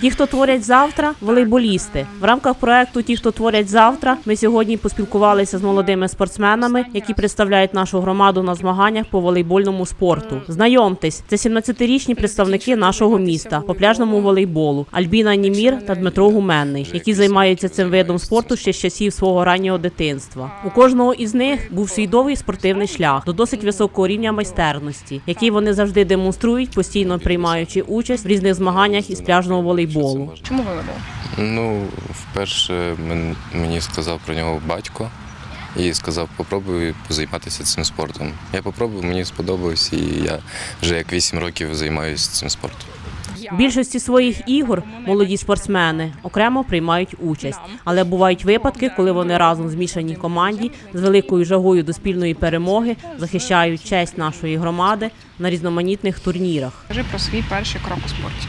Ті, хто творять завтра, волейболісти. В рамках проекту Ті, хто творять завтра, ми сьогодні поспілкувалися з молодими спортсменами, які представляють нашу громаду на змаганнях по волейбольному спорту. Знайомтесь, це 17-річні представники нашого міста по пляжному волейболу Альбіна Німір та Дмитро Гуменний, які займаються цим видом спорту ще з часів свого раннього дитинства. У кожного із них був свій довгий спортивний шлях до досить високого рівня майстерності, який вони завжди демонструють, постійно приймаючи участь в різних змаганнях із пляжного волейболу. Чому волейбол? Ну, вперше мені сказав про нього батько і сказав, попробуй позайматися цим спортом. Я попробував, мені сподобалось, і я вже як 8 років займаюся цим спортом. Більшості своїх ігор молоді спортсмени окремо приймають участь, але бувають випадки, коли вони разом в змішаній команді з великою жагою до спільної перемоги захищають честь нашої громади на різноманітних турнірах. Кажи про свій перший крок у спорті.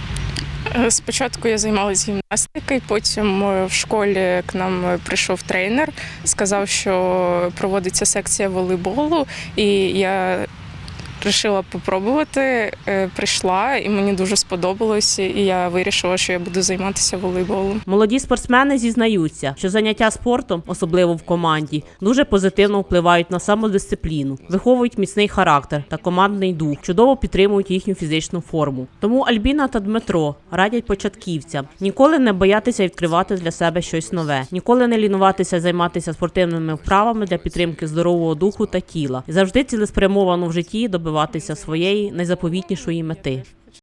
Е, Спочатку я займалася гімнастикою, потім е, в школі к нам е, прийшов тренер, сказав, що проводиться секція волейболу, і я вирішила попробувати. Е, Прийшла, і мені дуже сподобалось, і я вирішила, що я буду займатися волейболом. Молоді спортсмени зізнаються, що заняття спортом, особливо в команді, дуже позитивно впливають на самодисципліну, виховують міцний характер та командний дух, чудово підтримують їхню фізичну форму. Тому Альбіна та Дмитро радять початківцям ніколи не боятися відкривати для себе щось нове, ніколи не лінуватися займатися спортивними вправами для підтримки здорового духу та тіла і завжди цілеспрямовано в житті добиватися своєї найзаповітнішої мети.